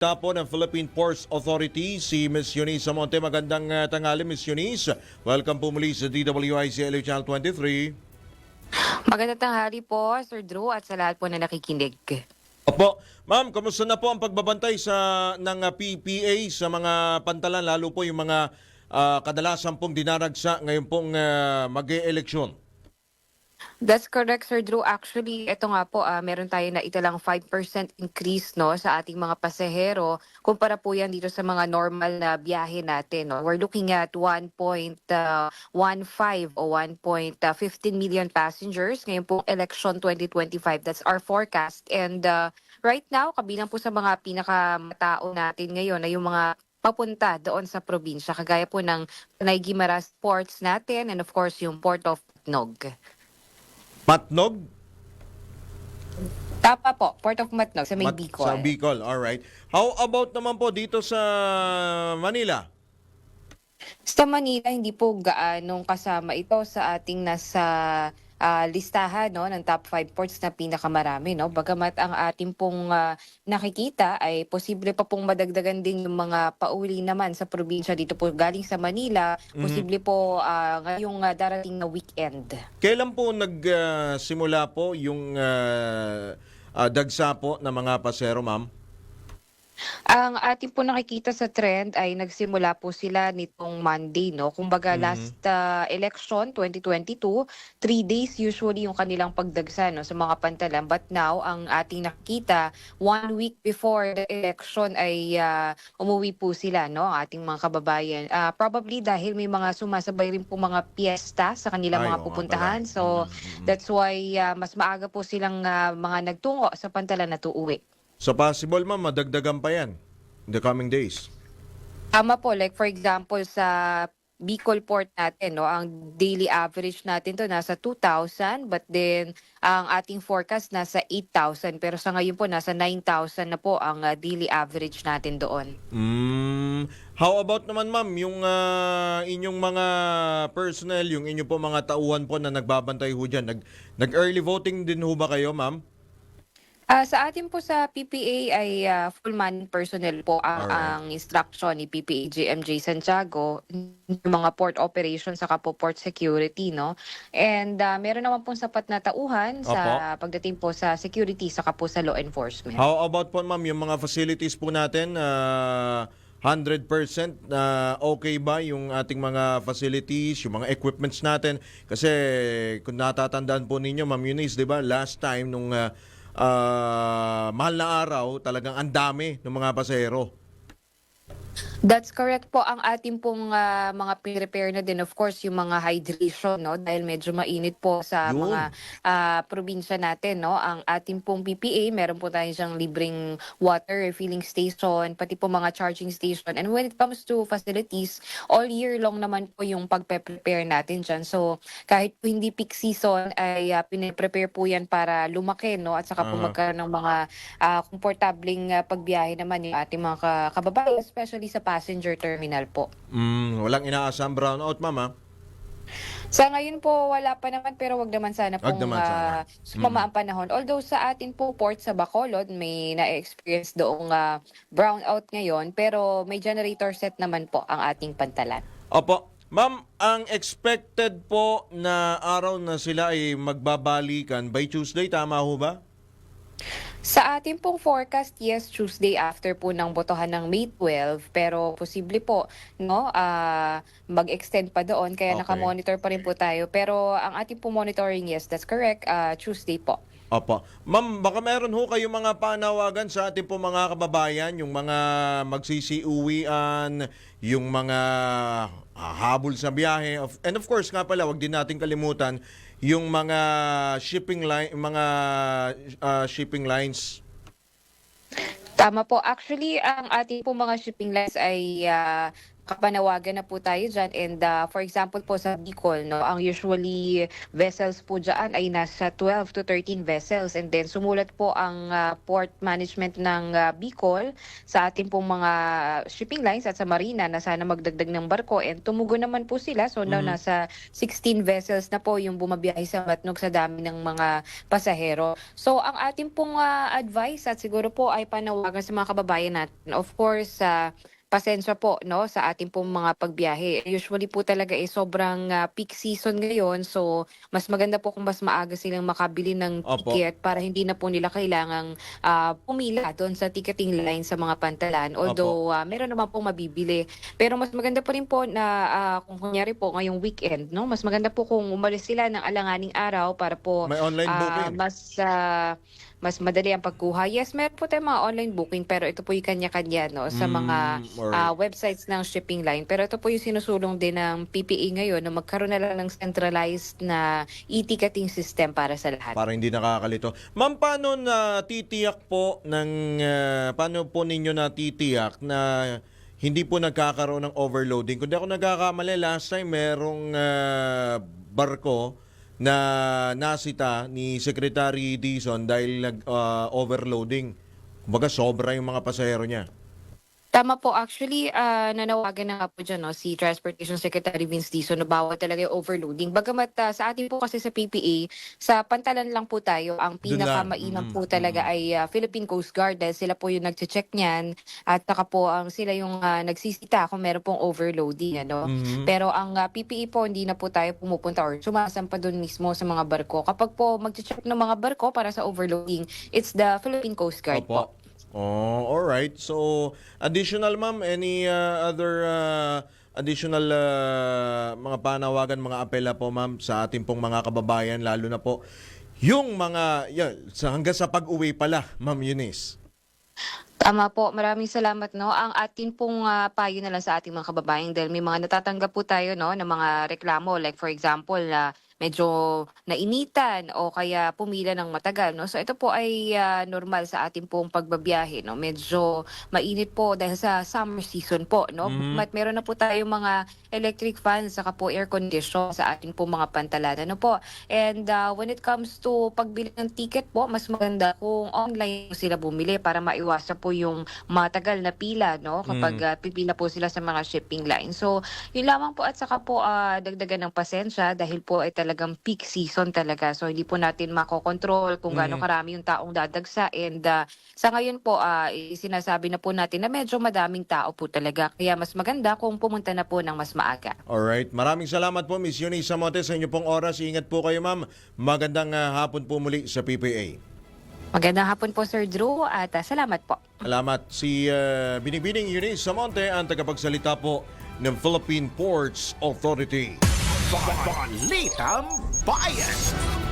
Tapo ng Philippine Ports Authority, si Ms. Eunice Monte. Magandang uh, tanghali, Ms. Eunice. Welcome po muli sa DWIC LA Channel 23. Magandang tanghali po, Sir Drew, at sa lahat po na nakikinig. Opo. Ma'am, kamusta na po ang pagbabantay sa ng uh, PPA sa mga pantalan, lalo po yung mga uh, kadalasan pong dinaragsa ngayon pong uh, mag-e-eleksyon? That's correct, Sir Drew. Actually, ito nga po, ah, meron tayo na italang 5% increase no, sa ating mga pasahero. Kumpara po yan dito sa mga normal na biyahe natin. No? We're looking at 1.15 o 1.15 million passengers ngayon po election 2025. That's our forecast. And uh, right now, kabilang po sa mga pinakamatao natin ngayon ay yung mga papunta doon sa probinsya, kagaya po ng Panay Guimaras ports natin and of course yung Port of Nog. Matnog? Tapa po, Port of Matnog sa may Mat- Bicol. Sa Bicol, alright. How about naman po dito sa Manila? Sa Manila, hindi po gaanong kasama ito sa ating nasa ah, listahan no, ng top 5 ports na pinakamarami. No? Bagamat ang ating pong ah, nakikita ay posible pa pong madagdagan din yung mga pauli naman sa probinsya dito po galing sa Manila. Posible po ah, ngayong ah, darating na weekend. Kailan po nagsimula po yung ah, ah, dagsa po ng mga pasero, ma'am? Ang ating po nakikita sa trend ay nagsimula po sila nitong Monday, no? Kumbaga Mhm. last uh, election 2022, three days usually yung kanilang pagdagsa no, sa mga pantalan. But now, ang ating nakikita, one week before the election ay uh, umuwi po sila, no? Ang ating mga kababayan. Uh, probably dahil may mga sumasabay rin po mga piyesta sa kanilang Ay, mga pupuntahan. pala. So, Mhm, mhm. that's why uh, mas maaga po silang uh, mga nagtungo sa pantalan na tuuwi. So possible, ma'am, madagdagan pa yan in the coming days. Tama po, like for example sa Bicol Port natin, no, ang daily average natin to nasa 2,000 but then ang ating forecast nasa 8,000 pero sa ngayon po nasa 9,000 na po ang uh, daily average natin doon. Mm, how about naman, ma'am, yung ah, inyong mga personnel, yung inyong po mga tauhan po na nagbabantay ho dyan, nag, nag-early voting din ho ba kayo, ma'am? Ah, sa atin po sa PPA ay ah, full man personnel po ang, Alright. ang instruction ni PPA GMJ Santiago, yung mga port operations sa po port security, no? And ah, meron naman pong sapat na tauhan sa pagdating po sa security saka po sa law enforcement. How about po, ma'am, yung mga facilities po natin, ah, 100% na okay ba yung ating mga facilities, yung mga equipments natin? Kasi kung natatandaan po ninyo, Ma'am Eunice, di ba, last time nung ah, ah, mahal na araw, talagang ang dami ng mga pasahero. That's correct po. Ang ating pong ah, mga prepare na din, of course, yung mga hydration, no? Dahil medyo mainit po sa Yun. mga ah, probinsya natin, no? Ang ating pong PPA, meron po tayo siyang libreng water refilling station, pati po mga charging station. And when it comes to facilities, all year long naman po yung pagpe-prepare natin dyan. So, kahit po hindi peak season, ay uh, pinaprepare po yan para lumaki, no? At saka po Aha. magkaroon ng mga ah, komportabling ah, pagbiyahe naman yung ating mga ka- kababayan, especially sa passenger terminal po. Mm, walang inaasang brownout, ma'am? Sa ngayon po, wala pa naman pero wag naman sana Wag pong naman sana. ah, sumama ang panahon. Although sa atin po port sa Bacolod, may na-experience doong ah, brownout ngayon pero may generator set naman po ang ating pantalan. Opo. Ma'am, ang expected po na araw na sila ay magbabalikan by Tuesday, tama ho ba? Sa ating pong forecast, yes, Tuesday after po ng botohan ng May 12, pero posible po, no, ah, mag-extend pa doon, kaya Okay. nakamonitor pa rin po tayo. Pero ang ating pong monitoring, yes, that's correct, ah, Tuesday po. Opo. Ma'am, baka meron ho kayong mga panawagan sa ating po mga kababayan, yung mga magsisiuwian, yung mga ah, habol sa biyahe. Of- And of course, nga pala, wag din natin kalimutan yung mga shipping line, mga ah, shipping lines. Tama po. Actually, ang ating po mga shipping lines ay ah, kapanawagan na po tayo dyan. And uh, for example po sa Bicol, no, ang usually vessels po dyan ay nasa 12 to 13 vessels. And then sumulat po ang uh, port management ng uh, Bicol sa ating pong mga shipping lines at sa Marina na sana magdagdag ng barko. And tumugon naman po sila. So now Mhm. nasa 16 vessels na po yung bumabiyahe sa Matnog sa dami ng mga pasahero. So ang ating pong ah, advice at siguro po ay panawagan sa mga kababayan natin. Of course, sa pasensya po no sa ating pong mga pagbiyahe. Usually po talaga eh sobrang ah, peak season ngayon. So mas maganda po kung mas maaga silang makabili ng Opo. ticket para hindi na po nila kailangang ah, pumila doon sa ticketing line sa mga pantalan. Although ah, meron naman pong mabibili. Pero mas maganda pa rin po na ah, kung kunyari po ngayong weekend, no? Mas maganda po kung umalis sila ng alanganing araw para po May online booking. mas ah, mas madali ang pagkuha. Yes, meron po tayong mga online booking pero ito po yung kanya-kanya no sa mga Mm, alright. ah, websites ng shipping line. Pero ito po yung sinusulong din ng PPE ngayon na magkaroon na lang ng centralized na e-ticketing system para sa lahat. Para hindi nakakalito. Ma'am, paano na titiyak po ng ah, paano po ninyo na titiyak na hindi po nagkakaroon ng overloading? Kung di ako nagkakamali, last time merong ah, barko na nasita ni Secretary Dizon dahil nag-overloading. Kumbaga, sobra yung mga pasahero niya. Tama po. Actually, ah, nanawagan na nga po dyan no, si Transportation Secretary Vince Dizon na bawal talaga yung overloading. Bagamat ah, sa atin po kasi sa PPA, sa pantalan lang po tayo. Ang lang. pinakamainam Mm, po talaga ay ah, Philippine Coast Guard dahil sila po yung nagche-check niyan at saka po ang sila yung ah, nagsisita kung meron pong overloading. Ano? Mhm. Pero ang ah, PPE po, hindi na po tayo pumupunta or sumasampa doon mismo sa mga barko. Kapag po mag-check ng mga barko para sa overloading, it's the Philippine Coast Guard po. Oh, all right. So, additional ma'am, any uh, other uh, additional uh, mga panawagan, mga apela po ma'am sa ating pong mga kababayan lalo na po yung mga yan, sa hanggang sa pag-uwi pala, Ma'am Eunice. Tama po. Maraming salamat no. Ang atin pong ah, payo na lang sa ating mga kababayan dahil may mga natatanggap po tayo no ng mga reklamo like for example na medyo nainitan o kaya pumila ng matagal no. So ito po ay ah, normal sa ating pong pagbabiyahe no. Medyo mainit po dahil sa summer season po no. Mhm. Mat meron na po tayo mga electric fans saka po air condition sa ating pong mga pantalan ano po. And ah, when it comes to pagbili ng ticket po, mas maganda kung online po sila bumili para maiwasan po yung matagal na pila, no? Kapag Mm. ah, pipila po sila sa mga shipping line. So, yun lamang po at saka po ah, dagdagan ng pasensya dahil po ay talagang peak season talaga. So, hindi po natin makokontrol kung gaano Mm. karami yung taong dadagsa. And ah, sa ngayon po, ah, sinasabi na po natin na medyo madaming tao po talaga. Kaya mas maganda kung pumunta na po ng mas maaga. All right. Maraming salamat po Miss Eunice Samote sa inyo pong oras. Ingat po kayo ma'am. Magandang uh, hapon po muli sa PPA. Magandang hapon po, Sir Drew, at ah, salamat po. Salamat. Si uh, Binibining Eunice Samonte ang tagapagsalita po ng Philippine Ports Authority. Balitang Bayan!